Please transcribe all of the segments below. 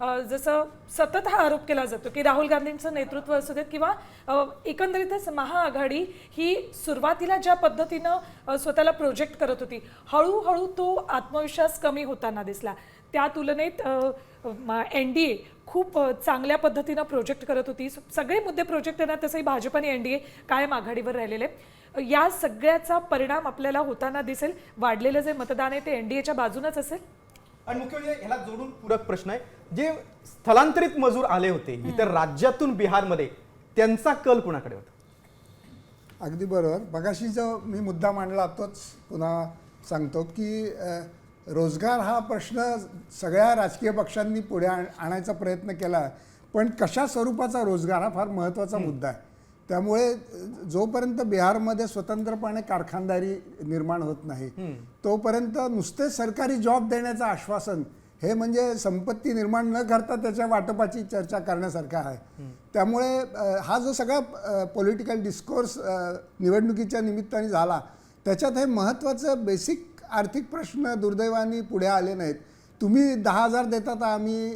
जसं सतत हा आरोप केला जातो की राहुल गांधींचं नेतृत्व असू देत किंवा एकंदरीतच महाआघाडी ही सुरुवातीला ज्या पद्धतीनं स्वतःला प्रोजेक्ट करत होती हळूहळू तो आत्मविश्वास कमी होताना दिसला. त्या तुलनेत एन डी ए खूप चांगल्या पद्धतीनं प्रोजेक्ट करत होती. सगळे मुद्दे प्रोजेक्ट येणार तसंही भाजप आणि एन डी ए कायम आघाडीवर राहिलेले. या सगळ्याचा परिणाम आपल्याला होताना दिसेल. वाढलेलं जे मतदान आहे ते एन डी एच्या बाजूनच असेल. आणि मुख्य म्हणजे ह्याला जोडून पूरक प्रश्न आहे. जे स्थलांतरित मजूर आले होते इतर राज्यातून बिहारमध्ये त्यांचा कल कुणाकडे होता? अगदी बरोबर. मगाशी जो मी मुद्दा मांडला तोच पुन्हा सांगतो की रोजगार हा प्रश्न सगळ्या राजकीय पक्षांनी पुढे आण- आणायचा प्रयत्न केला पण कशा स्वरूपाचा रोजगार हा फार महत्त्वाचा मुद्दा आहे. त्यामुळे जोपर्यंत बिहारमध्ये स्वतंत्रपणे कारखानदारी निर्माण होत नाही तोपर्यंत नुसते सरकारी जॉब देण्याचं आश्वासन हे म्हणजे संपत्ती निर्माण न करता त्याच्या वाटपाची चर्चा करण्यासारखं आहे. त्यामुळे हा जो सगळा पॉलिटिकल डिस्कोर्स निवडणुकीच्या निमित्ताने झाला त्याच्यात हे महत्त्वाचं बेसिक आर्थिक प्रश्न दुर्दैवाने पुढे आले नाहीत. तुम्ही दहा हजार देता तर आम्ही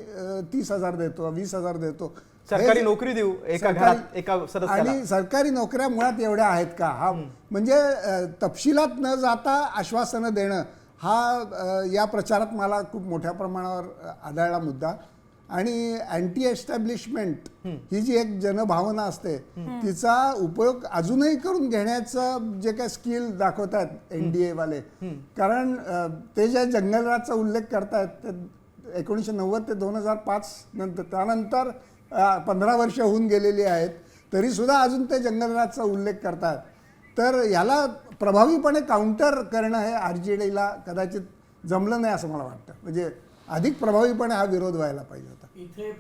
तीस हजार देतो वीस हजार देतो. सरकारी नोकरी देऊ एका घरात आणि सरकारी नोकऱ्या मुळात एवढ्या आहेत का? हा म्हणजे तपशिलात न जाता आश्वासनं देणं हा या प्रचारात मला खूप मोठ्या प्रमाणावर आढळला मुद्दा. आणि अँटी एस्टॅब्लिशमेंट ही जी एक जनभावना असते तिचा उपयोग अजूनही करून घेण्याचं जे काय स्किल दाखवतात एन डी वाले. कारण ते जे जंगलराजचा उल्लेख करतायत ते एकोणीसशे नव्वद ते दोन हजार पाच नंतर त्यानंतर पंधरा वर्ष होऊन गेलेली आहेत तरी सुद्धा अजून ते जंगलराजचा उल्लेख करतात. तर याला प्रभावीपणे काउंटर करणं हे आर जे डीला कदाचित जमलं नाही असं मला वाटतं. म्हणजे अधिक प्रभावीपणे हा विरोध व्हायला पाहिजे होता. इथे